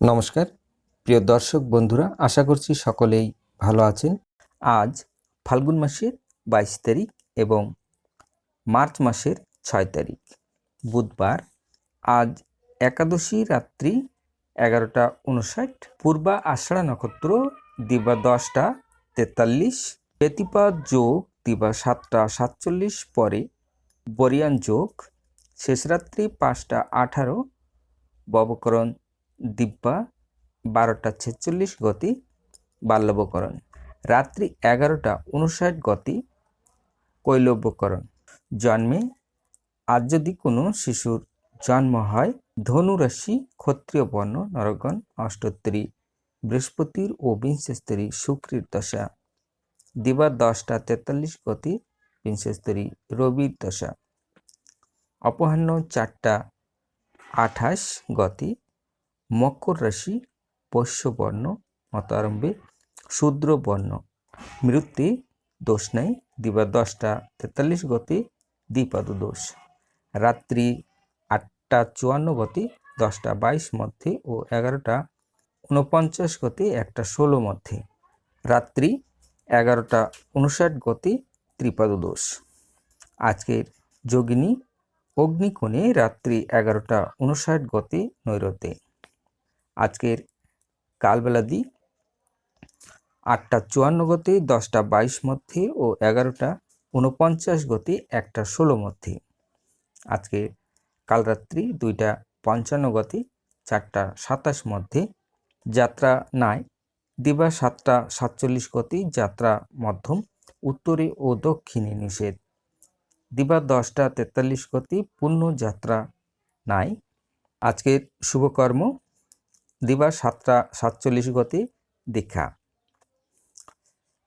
নমস্কার। প্রিয় দর্শক বন্ধুরা, আশা করছি সকলেই ভালো আছেন। আজ ফাল্গুন মাসের বাইশ তারিখ এবং মার্চ মাসের ছয় তারিখ। বুধবার আজ একাদশী রাত্রি এগারোটা উনষাট পূর্বা আষাঢ়া নক্ষত্র, দিবা দশটা তেতাল্লিশ ব্যতিপাত যোগ, দিবা সাতটা সাতচল্লিশ পরে বরিয়ান যোগ, শেষরাত্রি পাঁচটা আঠারো, ববকরণ দিব্যা, বারোটা ছেচল্লিশ গতি, বাল্যবকরণ। রাত্রি এগারোটা উনষাট গতি, কৈলব্যকরণ। জন্মে আজ যদি কোনো শিশুর জন্ম হয় ধনু রাশি ক্ষত্রিয় বর্ণ, নরগণ অষ্টোত্তরী বৃহস্পতির ও বিংশস্তরী শুক্রের দশা। দিবা দশটা তেতাল্লিশ গতি, বিংশস্তরী রবির দশা। অপরাহ্ন চারটা আঠাশ গতি মকর রাশি পোষ্যবর্ণ মতারম্ভে শূদ্র বর্ণ। মৃত্যু দোষ নাই, দিবা দশটা, তেতাল্লিশ গতি দ্বিপাদ দোষ। রাত্রি আটটা চুয়ান্ন গতি, দশটা বাইশ মধ্যে ও এগারোটা উনপঞ্চাশ গতি, একটা ষোলো মধ্যে। রাত্রি এগারোটা উনষাট গতি ত্রিপাদ দোষ। আজকের যোগিনী অগ্নিকোণে রাত্রি এগারোটা উনষাট গতি, নৈরতে। আজকের কালবেলা দিক আটটা চুয়ান্ন গতি, দশটা বাইশ মধ্যে ও এগারোটা উনপঞ্চাশ গতি, একটা ষোলো মধ্যে। আজকে কাল রাত্রি দুইটা পঞ্চান্ন গতি, চারটা সাতাশ মধ্যে। যাত্রা নাই, দিবা সাতটা সাতচল্লিশ গতি, যাত্রা মধ্যম, উত্তরে ও দক্ষিণে নিষেধ। দিবা দশটা তেতাল্লিশ গতি পূর্ণ যাত্রা নাই। আজকের শুভকর্ম দিবা সাতটা সাতচল্লিশ গতি দীক্ষা।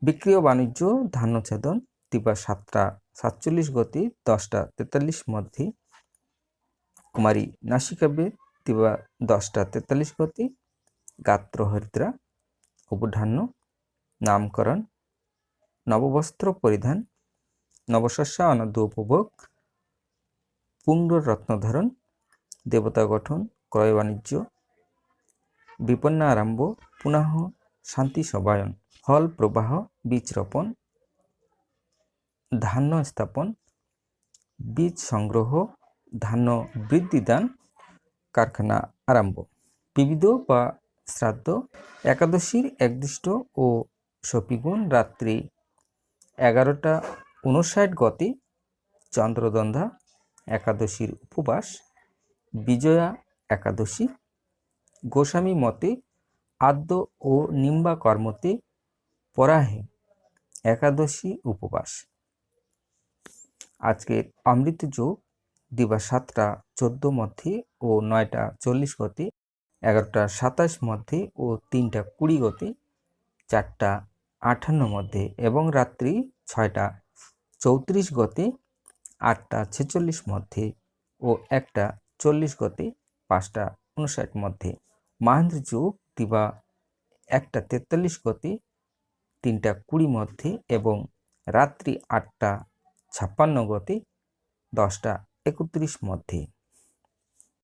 বিক্রিয় বাণিজ্য, ধান্যছেদন, দিবা সাতটা সাতচল্লিশ গতি দশটা তেতাল্লিশ মধ্যে। কুমারী নাসিকাবে দিবা দশটা তেতাল্লিশ গতি গাত্র হরিদ্রা উপধান্য নামকরণ, নববস্ত্র পরিধান, নবশস্য অনদ্য উপভোগ, পুণ্ড রত্নধারণ, দেবতা গঠন, ক্রয় বাণিজ্য বিপন্ন আরম্ভ পুনঃ শান্তি সবায়ন ফল প্রবাহ বীজ রোপণ ধান্য স্থাপন, বীজ সংগ্রহ, ধান্য বৃদ্ধিদান কারখানা আরম্ভ। বিবিধ বা শ্রাদ্ধ, একাদশীর একদৃষ্ট ও সপিগুণ রাত্রি, এগারোটা উনষাট গতি চন্দ্রদন্ধা একাদশীর উপবাস, বিজয়া একাদশী গোস্বামী মতে আদ্য ও নিম্বা কর্মতে পরাহে একাদশী উপবাস। আজকের অমৃত যোগ দিবা সাতটা চোদ্দ মধ্যে ও নয়টা চল্লিশ গতি, এগারোটা সাতাশ মধ্যে ও তিনটা কুড়ি গতি, চারটা আটান্ন মধ্যে এবং রাত্রি ছয়টা চৌত্রিশ গতি, আটটা ছেচল্লিশ মধ্যে ও একটা চল্লিশ গতি, পাঁচটা উনষাট মধ্যে। মাহেন্দ্র যুগ দিবা একটা তেতাল্লিশ গতি, তিনটা কুড়ি মধ্যে এবং রাত্রি আটটা ছাপ্পান্ন গতি, দশটা একত্রিশ মধ্যে।